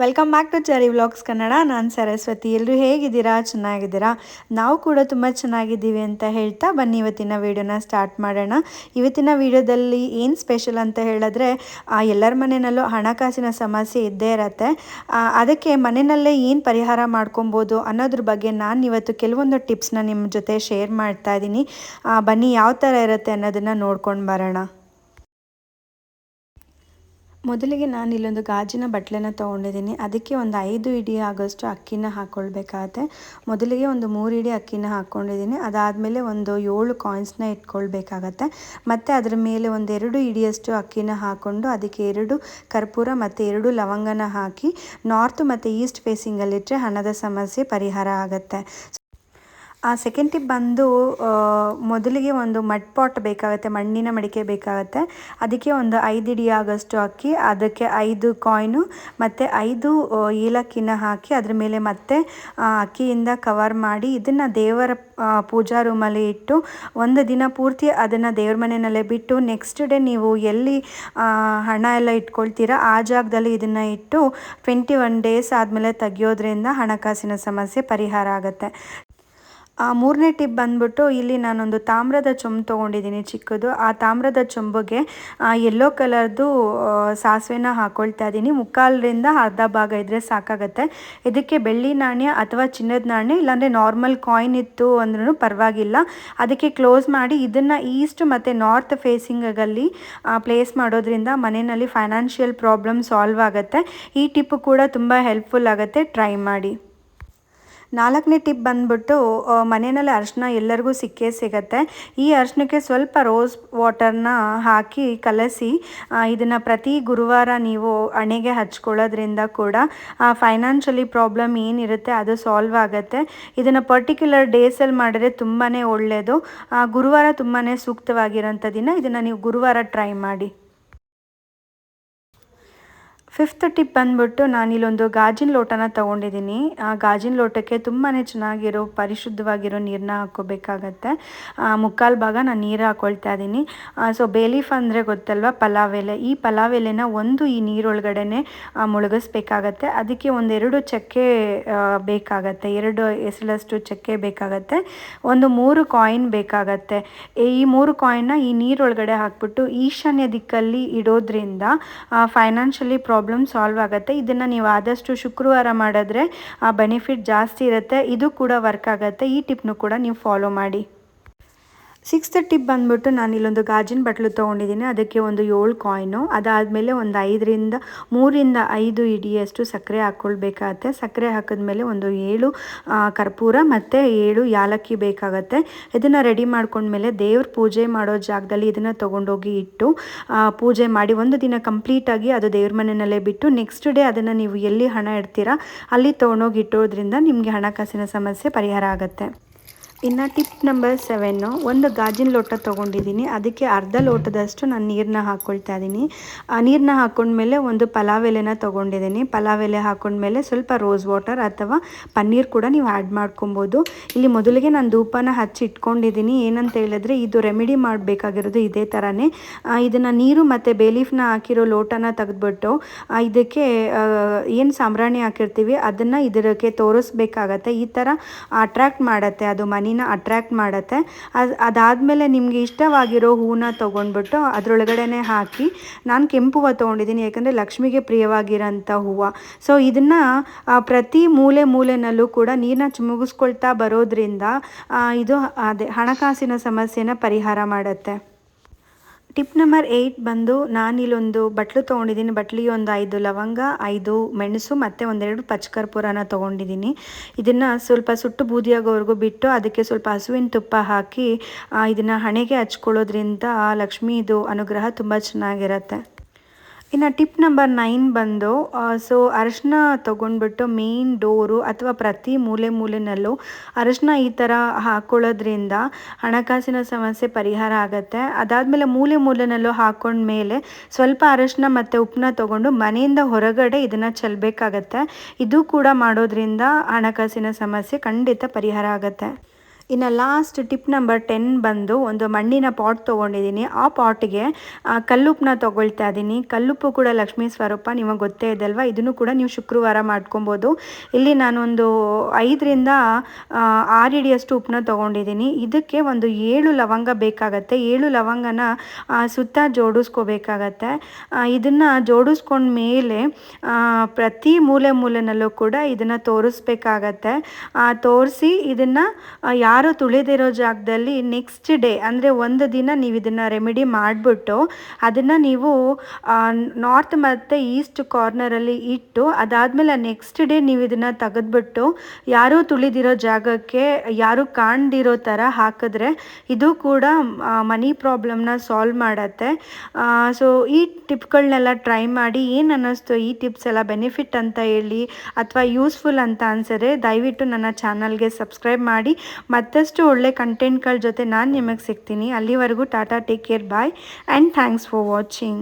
Welcome back to cherry vlogs Kannada ನಾನು ಸರಸ್ವತಿ. ಎಲ್ಲರೂ ಹೇಗಿದ್ದೀರಾ? ಚೆನ್ನಾಗಿದ್ದೀರಾ? ನಾವು ಕೂಡ ತುಂಬ ಚೆನ್ನಾಗಿದ್ದೀವಿ ಅಂತ ಹೇಳ್ತಾ ಬನ್ನಿ. ಇವತ್ತಿನ ವೀಡಿಯೋನ ಸ್ಟಾರ್ಟ್ ಮಾಡೋಣ. ಇವತ್ತಿನ ವೀಡಿಯೋದಲ್ಲಿ ಏನು ಸ್ಪೆಷಲ್ ಅಂತ ಹೇಳಿದ್ರೆ ಎಲ್ಲರ ಮನೆಯಲ್ಲೂ ಹಣಕಾಸಿನ ಸಮಸ್ಯೆ ಇದ್ದೇ ಇರತ್ತೆ. ಅದಕ್ಕೆ ಮನೆಯಲ್ಲೇ ಏನು ಪರಿಹಾರ ಮಾಡ್ಕೊಬೋದು ಅನ್ನೋದ್ರ ಬಗ್ಗೆ ನಾನು ಇವತ್ತು ಕೆಲವೊಂದು ಟಿಪ್ಸ್ನ ನಿಮ್ಮ ಜೊತೆ ಶೇರ್ ಮಾಡ್ತಾ ಇದ್ದೀನಿ ಬನ್ನಿ, ಯಾವ ಥರ ಇರುತ್ತೆ ಅನ್ನೋದನ್ನು ನೋಡ್ಕೊಂಡು ಬರೋಣ. ಮೊದಲಿಗೆ ನಾನು ಇಲ್ಲೊಂದು ಗಾಜಿನ ಬಟ್ಲೆನ ತೊಗೊಂಡಿದ್ದೀನಿ. ಅದಕ್ಕೆ ಒಂದು ಐದು ಇಡಿ ಆಗೋಷ್ಟು ಅಕ್ಕಿನ ಹಾಕ್ಕೊಳ್ಬೇಕಾಗತ್ತೆ ಮೊದಲಿಗೆ ಒಂದು ಮೂರು ಇಡಿ ಅಕ್ಕಿನ ಹಾಕ್ಕೊಂಡಿದ್ದೀನಿ ಅದಾದಮೇಲೆ ಒಂದು ಏಳು ಕಾಯಿನ್ಸ್ನ ಇಟ್ಕೊಳ್ಬೇಕಾಗತ್ತೆ. ಮತ್ತು ಅದರ ಮೇಲೆ ಒಂದೆರಡು ಇಡಿಯಷ್ಟು ಅಕ್ಕಿನ ಹಾಕ್ಕೊಂಡು ಅದಕ್ಕೆ ಎರಡು ಕರ್ಪೂರ ಮತ್ತು ಎರಡು ಲವಂಗನ ಹಾಕಿ ನಾರ್ತ್ ಮತ್ತು ಈಸ್ಟ್ ಫೇಸಿಂಗಲ್ಲಿಟ್ಟರೆ ಹಣದ ಸಮಸ್ಯೆ ಪರಿಹಾರ ಆಗುತ್ತೆ. ಆ ಸೆಕೆಂಡ್ ಟಿಪ್ ಬಂದು ಮೊದಲಿಗೆ ಒಂದು ಮಡ್ ಪಾಟ್ ಬೇಕಾಗುತ್ತೆ, ಮಣ್ಣಿನ ಮಡಿಕೆ ಬೇಕಾಗುತ್ತೆ. ಅದಕ್ಕೆ ಒಂದು ಐದು ಇಡಿ ಆಗಷ್ಟು ಅಕ್ಕಿ, ಅದಕ್ಕೆ ಐದು ಕಾಯ್ನು ಮತ್ತು ಐದು ಏಲಕ್ಕಿನ ಹಾಕಿ ಅದ್ರ ಮೇಲೆ ಮತ್ತೆ ಅಕ್ಕಿಯಿಂದ ಕವರ್ ಮಾಡಿ ಇದನ್ನು ದೇವರ ಪೂಜಾ ರೂಮಲ್ಲಿ ಇಟ್ಟು ಒಂದು ದಿನ ಪೂರ್ತಿ ಅದನ್ನು ದೇವ್ರ ಮನೆಯಲ್ಲೇ ಬಿಟ್ಟು ನೆಕ್ಸ್ಟ್ ಡೇ ನೀವು ಎಲ್ಲಿ ಹಣ ಎಲ್ಲ ಇಟ್ಕೊಳ್ತೀರಾ, ಆ ಜಾಗದಲ್ಲಿ ಇದನ್ನು ಇಟ್ಟು ಟ್ವೆಂಟಿ ಒನ್ ಡೇಸ್ ಆದಮೇಲೆ ತೆಗೆಯೋದ್ರಿಂದ ಹಣಕಾಸಿನ ಸಮಸ್ಯೆ ಪರಿಹಾರ ಆಗುತ್ತೆ. ಆ ಮೂರನೇ ಟಿಪ್ ಬಂದ್ಬಿಟ್ಟು ಇಲ್ಲಿ ನಾನೊಂದು ತಾಮ್ರದ ಚೊಂಬು ತೊಗೊಂಡಿದ್ದೀನಿ ಚಿಕ್ಕದು. ಆ ತಾಮ್ರದ ಚೊಂಬುಗೆ ಎಲ್ಲೋ ಕಲರ್ದು ಸಾಸಿವೆನ ಹಾಕೊಳ್ತಾ ಇದ್ದೀನಿ. ಮುಕ್ಕಾಲರಿಂದ ಅರ್ಧ ಭಾಗ ಇದ್ದರೆ ಸಾಕಾಗತ್ತೆ. ಇದಕ್ಕೆ ಬೆಳ್ಳಿ ನಾಣ್ಯ ಅಥವಾ ಚಿನ್ನದ ನಾಣ್ಯ, ಇಲ್ಲಾಂದರೆ ನಾರ್ಮಲ್ ಕಾಯಿನ್ ಇತ್ತು ಅಂದ್ರೂ ಪರವಾಗಿಲ್ಲ. ಅದಕ್ಕೆ ಕ್ಲೋಸ್ ಮಾಡಿ ಇದನ್ನು ಈಸ್ಟ್ ಮತ್ತು ನಾರ್ತ್ ಫೇಸಿಂಗಲ್ಲಿ ಪ್ಲೇಸ್ ಮಾಡೋದ್ರಿಂದ ಮನೆಯಲ್ಲಿ ಫೈನಾನ್ಷಿಯಲ್ ಪ್ರಾಬ್ಲಮ್ ಸಾಲ್ವ್ ಆಗುತ್ತೆ. ಈ ಟಿಪ್ ಕೂಡ ತುಂಬ ಹೆಲ್ಪ್ಫುಲ್ ಆಗುತ್ತೆ. ಟ್ರೈ ಮಾಡಿ. ನಾಲ್ಕನೇ ಟಿಪ್ ಬಂದ್ಬಿಟ್ಟು ಮನೆಯಲ್ಲಿ ಅರಿಶಿನ ಎಲ್ಲರಿಗೂ ಸಿಕ್ಕೇ ಸಿಗತ್ತೆ. ಈ ಅರಿಶಿನಕ್ಕೆ ಸ್ವಲ್ಪ ರೋಸ್ ವಾಟರ್ನ ಹಾಕಿ ಕಲಸಿ ಇದನ್ನು ಪ್ರತಿ ಗುರುವಾರ ನೀವು ಹಣೆಗೆ ಹಚ್ಕೊಳ್ಳೋದ್ರಿಂದ ಕೂಡ ಫೈನಾನ್ಷಿಯಲಿ ಪ್ರಾಬ್ಲಮ್ ಏನಿರುತ್ತೆ ಅದು ಸಾಲ್ವ್ ಆಗುತ್ತೆ. ಇದನ್ನು ಪರ್ಟಿಕ್ಯುಲರ್ ಡೇಸಲ್ಲಿ ಮಾಡಿದ್ರೆ ತುಂಬಾ ಒಳ್ಳೆಯದು ಗುರುವಾರ ತುಂಬಾ ಸೂಕ್ತವಾಗಿರೋಂಥ ದಿನ, ಇದನ್ನು ನೀವು ಗುರುವಾರ ಟ್ರೈ ಮಾಡಿ. ಫಿಫ್ತ್ ಟಿಪ್ ಬಂದ್ಬಿಟ್ಟು ನಾನಿಲ್ಲೊಂದು ಗಾಜಿನ ಲೋಟನ ತೊಗೊಂಡಿದ್ದೀನಿ. ಆ ಗಾಜಿನ ಲೋಟಕ್ಕೆ ತುಂಬಾ ಚೆನ್ನಾಗಿರೋ ಪರಿಶುದ್ಧವಾಗಿರೋ ನೀರನ್ನ ಹಾಕ್ಕೋಬೇಕಾಗತ್ತೆ. ಮುಕ್ಕಾಲು ಭಾಗ ನಾನು ನೀರು ಹಾಕೊಳ್ತಾ ಇದ್ದೀನಿ ಸೊ ಬೇಲೀಫ್ ಅಂದರೆ ಗೊತ್ತಲ್ವ? ಪಲಾವ್ ಎಲೆ. ಈ ಪಲಾವ್ ಎಲೆನ ಒಂದು ಈ ನೀರೊಳಗಡೆನೆ ಮುಳುಗಿಸ್ಬೇಕಾಗತ್ತೆ. ಅದಕ್ಕೆ ಒಂದೆರಡು ಚಕ್ಕೆ ಬೇಕಾಗತ್ತೆ. ಎರಡು ಎಸಳಷ್ಟು ಚಕ್ಕೆ ಬೇಕಾಗತ್ತೆ. ಒಂದು ಮೂರು ಕಾಯಿನ್ ಬೇಕಾಗತ್ತೆ. ಈ ಮೂರು ಕಾಯಿನ್ನ ಈ ನೀರೊಳಗಡೆ ಹಾಕ್ಬಿಟ್ಟು ಈಶಾನ್ಯ ದಿಕ್ಕಲ್ಲಿ ಇಡೋದ್ರಿಂದ ಫೈನಾನ್ಷಿಯಲಿ ಪ್ರಾಬ್ಲಮ್ ಸಾಲ್ವ್ ಆಗುತ್ತೆ. ಇದನ್ನು ನೀವು ಆದಷ್ಟು ಶುಕ್ರವಾರ ಮಾಡಿದ್ರೆ ಆ ಬೆನಿಫಿಟ್ ಜಾಸ್ತಿ ಇರುತ್ತೆ. ಇದು ಕೂಡ ವರ್ಕ್ ಆಗುತ್ತೆ. ಈ ಟಿಪ್ನು ಕೂಡ ನೀವು ಫಾಲೋ ಮಾಡಿ. ಸಿಕ್ಸ್ತ್ ಟಿಪ್ ಬಂದ್ಬಿಟ್ಟು ನಾನು ಇಲ್ಲೊಂದು ಗಾಜಿನ ಬಟ್ಲು ತೊಗೊಂಡಿದ್ದೀನಿ. ಅದಕ್ಕೆ ಒಂದು ಏಳು ಕಾಯಿನು. ಅದಾದಮೇಲೆ ಒಂದು ಐದರಿಂದ, ಮೂರಿಂದ ಐದು ಇಡಿಯಷ್ಟು ಸಕ್ಕರೆ ಹಾಕ್ಕೊಳ್ಬೇಕಾಗತ್ತೆ. ಸಕ್ಕರೆ ಹಾಕಿದ್ಮೇಲೆ ಒಂದು ಏಳು ಕರ್ಪೂರ ಮತ್ತು ಏಳು ಯಾಲಕ್ಕಿ ಬೇಕಾಗತ್ತೆ. ಇದನ್ನು ರೆಡಿ ಮಾಡ್ಕೊಂಡ್ಮೇಲೆ ದೇವ್ರ ಪೂಜೆ ಮಾಡೋ ಜಾಗದಲ್ಲಿ ಇದನ್ನು ತೊಗೊಂಡೋಗಿ ಇಟ್ಟು ಪೂಜೆ ಮಾಡಿ ಒಂದು ದಿನ ಕಂಪ್ಲೀಟಾಗಿ ಅದು ದೇವ್ರ ಮನೆಯಲ್ಲೇ ಬಿಟ್ಟು ನೆಕ್ಸ್ಟ್ ಡೇ ಅದನ್ನು ನೀವು ಎಲ್ಲಿ ಹಣ ಇಡ್ತೀರಾ ಅಲ್ಲಿ ತೊಗೊಂಡೋಗಿ ಇಟ್ಟೋದ್ರಿಂದ ನಿಮಗೆ ಹಣಕಾಸಿನ ಸಮಸ್ಯೆ ಪರಿಹಾರ ಆಗುತ್ತೆ. ಇನ್ನು ಟಿಪ್ ನಂಬರ್ ಸೆವೆನ್ನು ಒಂದು ಗಾಜಿನ ಲೋಟ ತೊಗೊಂಡಿದ್ದೀನಿ. ಅದಕ್ಕೆ ಅರ್ಧ ಲೋಟದಷ್ಟು ನಾನು ನೀರನ್ನ ಹಾಕ್ಕೊಳ್ತಾ ಇದ್ದೀನಿ ಆ ನೀರನ್ನ ಹಾಕ್ಕೊಂಡ್ಮೇಲೆ ಒಂದು ಪಲಾವ್ ಎಲೆನ ತೊಗೊಂಡಿದ್ದೀನಿ. ಪಲಾವ್ ಎಲೆ ಹಾಕ್ಕೊಂಡ್ಮೇಲೆ ಸ್ವಲ್ಪ ರೋಸ್ ವಾಟರ್ ಅಥವಾ ಪನ್ನೀರ್ ಕೂಡ ನೀವು ಆ್ಯಡ್ ಮಾಡ್ಕೊಬೋದು. ಇಲ್ಲಿ ಮೊದಲಿಗೆ ನಾನು ಧೂಪನ ಹಚ್ಚಿ ಇಟ್ಕೊಂಡಿದ್ದೀನಿ. ಏನಂತ ಹೇಳಿದ್ರೆ ಇದು ರೆಮಿಡಿ ಮಾಡಬೇಕಾಗಿರೋದು ಇದೇ ಥರನೇ ಇದನ್ನು ನೀರು ಮತ್ತು ಬೇಲೀಫ್ನ ಹಾಕಿರೋ ಲೋಟನ ತೆಗೆದ್ಬಿಟ್ಟು ಇದಕ್ಕೆ ಏನು ಸಾಂಬ್ರಾಣಿ ಹಾಕಿರ್ತೀವಿ ಅದನ್ನು ಇದಕ್ಕೆ ತೋರಿಸ್ಬೇಕಾಗತ್ತೆ. ಈ ಥರ ಅಟ್ರ್ಯಾಕ್ಟ್ ಮಾಡುತ್ತೆ ಅದು ಮನಿನ ಅಟ್ರ್ಯಾಕ್ಟ್ ಮಾಡುತ್ತೆ. ಅದು, ಅದಾದಮೇಲೆ ನಿಮಗೆ ಇಷ್ಟವಾಗಿರೋ ಹೂನ ತೊಗೊಂಡ್ಬಿಟ್ಟು ಅದರೊಳಗಡೆನೆ ಹಾಕಿ ನಾನು ಕೆಂಪು ಹೂವು ತೊಗೊಂಡಿದ್ದೀನಿ ಯಾಕಂದರೆ ಲಕ್ಷ್ಮಿಗೆ ಪ್ರಿಯವಾಗಿರೋಂಥ ಹೂವು. ಸೊ ಇದನ್ನು ಪ್ರತಿ ಮೂಲೆ ಮೂಲೆನಲ್ಲೂ ಕೂಡ ನೀರನ್ನ ಚಿಮುಗಿಸ್ಕೊಳ್ತಾ ಬರೋದ್ರಿಂದ ಇದು ಅದೇ ಹಣಕಾಸಿನ ಸಮಸ್ಯೆನ ಪರಿಹಾರ ಮಾಡುತ್ತೆ. ಟಿಪ್ ನಂಬರ್ ಏಯ್ಟ್ ಬಂದು ನಾನಿಲ್ಲೊಂದು ಬಟ್ಲು ತೊಗೊಂಡಿದ್ದೀನಿ. ಬಟ್ಲಿಗೆ ಒಂದು ಐದು ಲವಂಗ, ಐದು ಮೆಣಸು ಮತ್ತು ಒಂದೆರಡು ಪಚ್ಕರ್ಪೂರನ ತೊಗೊಂಡಿದ್ದೀನಿ. ಇದನ್ನು ಸ್ವಲ್ಪ ಸುಟ್ಟು ಬೂದಿಯಾಗೋವರೆಗೂ ಬಿಟ್ಟು ಅದಕ್ಕೆ ಸ್ವಲ್ಪ ಹಸುವಿನ ತುಪ್ಪ ಹಾಕಿ ಇದನ್ನು ಹಣೆಗೆ ಹಚ್ಕೊಳ್ಳೋದ್ರಿಂದ ಲಕ್ಷ್ಮೀದು ಅನುಗ್ರಹ ತುಂಬ ಚೆನ್ನಾಗಿರುತ್ತೆ. ಇನ್ನು ಟಿಪ್ ನಂಬರ್ ನೈನ್ ಬಂದು ಸೊ ಅರಶಿನ ತೊಗೊಂಡ್ಬಿಟ್ಟು ಮೇನ್ ಡೋರು ಅಥವಾ ಪ್ರತಿ ಮೂಲೆ ಮೂಲೆನಲ್ಲೂ ಅರಶಿನ ಈ ಥರ ಹಾಕ್ಕೊಳ್ಳೋದ್ರಿಂದ ಹಣಕಾಸಿನ ಸಮಸ್ಯೆ ಪರಿಹಾರ ಆಗುತ್ತೆ. ಅದಾದಮೇಲೆ ಮೂಲೆ ಮೂಲೆನಲ್ಲೂ ಹಾಕೊಂಡ್ಮೇಲೆ ಸ್ವಲ್ಪ ಅರಶಿನ ಮತ್ತು ಉಪ್ಪನ್ನ ತೊಗೊಂಡು ಮನೆಯಿಂದ ಹೊರಗಡೆ ಇದನ್ನು ಚೆಲ್ಲಬೇಕಾಗತ್ತೆ ಇದು ಕೂಡ ಮಾಡೋದ್ರಿಂದ ಹಣಕಾಸಿನ ಸಮಸ್ಯೆ ಖಂಡಿತ ಪರಿಹಾರ ಆಗುತ್ತೆ. ಇನ್ನು ಲಾಸ್ಟ್ ಟಿಪ್ ನಂಬರ್ ಟೆನ್ ಬಂದು ಒಂದು ಮಣ್ಣಿನ ಪಾಟ್ ತೊಗೊಂಡಿದ್ದೀನಿ. ಆ ಪಾಟ್ಗೆ ಕಲ್ಲುಪ್ಪನ್ನ ತೊಗೊಳ್ತಾ ಇದ್ದೀನಿ ಕಲ್ಲುಪ್ಪು ಕೂಡ ಲಕ್ಷ್ಮೀ ಸ್ವರೂಪ, ನಿಮಗೆ ಗೊತ್ತೇ ಇದಲ್ವಾ? ಇದನ್ನು ಕೂಡ ನೀವು ಶುಕ್ರವಾರ ಮಾಡ್ಕೊಬೋದು. ಇಲ್ಲಿ ನಾನೊಂದು ಐದರಿಂದ ಆರು ಇಡಿಯಷ್ಟು ಉಪ್ಪನ್ನ ತೊಗೊಂಡಿದ್ದೀನಿ. ಇದಕ್ಕೆ ಒಂದು ಏಳು ಲವಂಗ ಬೇಕಾಗತ್ತೆ. ಏಳು ಲವಂಗನ ಸುತ್ತ ಜೋಡಿಸ್ಕೋಬೇಕಾಗತ್ತೆ. ಇದನ್ನು ಜೋಡಿಸ್ಕೊಂಡ ಮೇಲೆ ಪ್ರತಿ ಮೂಲೆ ಮೂಲೆನಲ್ಲೂ ಕೂಡ ಇದನ್ನು ತೋರಿಸ್ಬೇಕಾಗತ್ತೆ. ತೋರಿಸಿ ಇದನ್ನು ಯಾರು ತುಳಿದಿರೋ ಜಾಗದಲ್ಲಿ ನೆಕ್ಸ್ಟ್ ಡೇ ಅಂದರೆ ಒಂದು ದಿನ ನೀವು ಇದನ್ನು ರೆಮಿಡಿ ಮಾಡಿಬಿಟ್ಟು ಅದನ್ನು ನೀವು ನಾರ್ತ್ ಮತ್ತು ಈಸ್ಟ್ ಕಾರ್ನರಲ್ಲಿ ಇಟ್ಟು ಅದಾದಮೇಲೆ ನೆಕ್ಸ್ಟ್ ಡೇ ನೀವು ಇದನ್ನು ತೆಗೆದ್ಬಿಟ್ಟು ಯಾರೂ ತುಳಿದಿರೋ ಜಾಗಕ್ಕೆ, ಯಾರು ಕಾಣ್ದಿರೋ ಥರ ಹಾಕಿದ್ರೆ ಇದು ಕೂಡ ಮನಿ ಪ್ರಾಬ್ಲಮ್ನ ಸಾಲ್ವ್ ಮಾಡತ್ತೆ. ಸೊ ಈ ಟಿಪ್ಗಳನ್ನೆಲ್ಲ ಟ್ರೈ ಮಾಡಿ ಏನು ಅನ್ನಿಸ್ತು, ಈ ಟಿಪ್ಸ್ ಎಲ್ಲ ಬೆನಿಫಿಟ್ ಅಂತ ಹೇಳಿ ಅಥವಾ ಯೂಸ್ಫುಲ್ ಅಂತ ಅನ್ಸಿದ್ರೆ ದಯವಿಟ್ಟು ನನ್ನ ಚಾನಲ್ಗೆ ಸಬ್ಸ್ಕ್ರೈಬ್ ಮಾಡಿ. ಮತ್ತಷ್ಟು ಒಳ್ಳೆ ಕಂಟೆಂಟ್ಗಳ ಜೊತೆ ನಾನು ನಿಮಗೆ ಸಿಗ್ತೀನಿ. ಅಲ್ಲಿವರೆಗೂ tata take care bye and thanks for watching